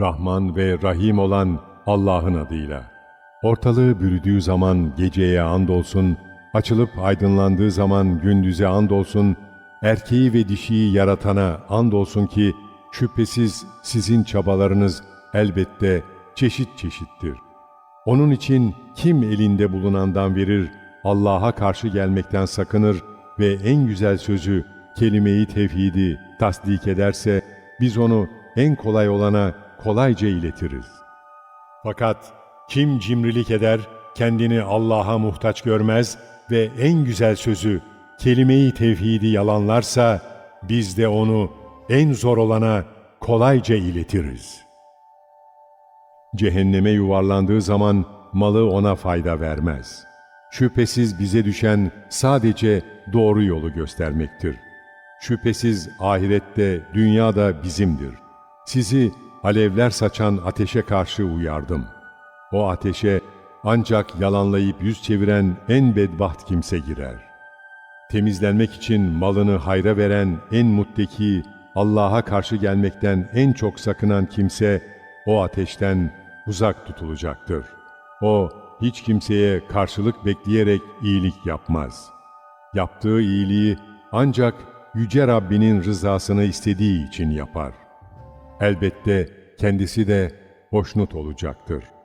Rahman ve Rahim olan Allah'ın adıyla. Ortalığı bürüdüğü zaman geceye andolsun, açılıp aydınlandığı zaman gündüze andolsun, erkeği ve dişiyi yaratana andolsun ki şüphesiz sizin çabalarınız elbette çeşit çeşittir. Onun için kim elinde bulunandan verir, Allah'a karşı gelmekten sakınır ve en güzel sözü, kelimeyi tevhidi tasdik ederse, biz onu en kolay olana kolayca iletiriz. Fakat kim cimrilik eder, kendini Allah'a muhtaç görmez ve en güzel sözü, kelimeyi tevhidi yalanlarsa, biz de onu en zor olana kolayca iletiriz. Cehenneme yuvarlandığı zaman malı ona fayda vermez. Şüphesiz bize düşen sadece doğru yolu göstermektir. Şüphesiz ahirette, dünyada bizimdir. Sizi alevler saçan ateşe karşı uyardım. O ateşe ancak yalanlayıp yüz çeviren en bedbaht kimse girer. Temizlenmek için malını hayra veren en mutteki, Allah'a karşı gelmekten en çok sakınan kimse o ateşten uzak tutulacaktır. O hiç kimseye karşılık bekleyerek iyilik yapmaz. Yaptığı iyiliği ancak Yüce Rabbinin rızasını istediği için yapar. Elbette kendisi de hoşnut olacaktır.''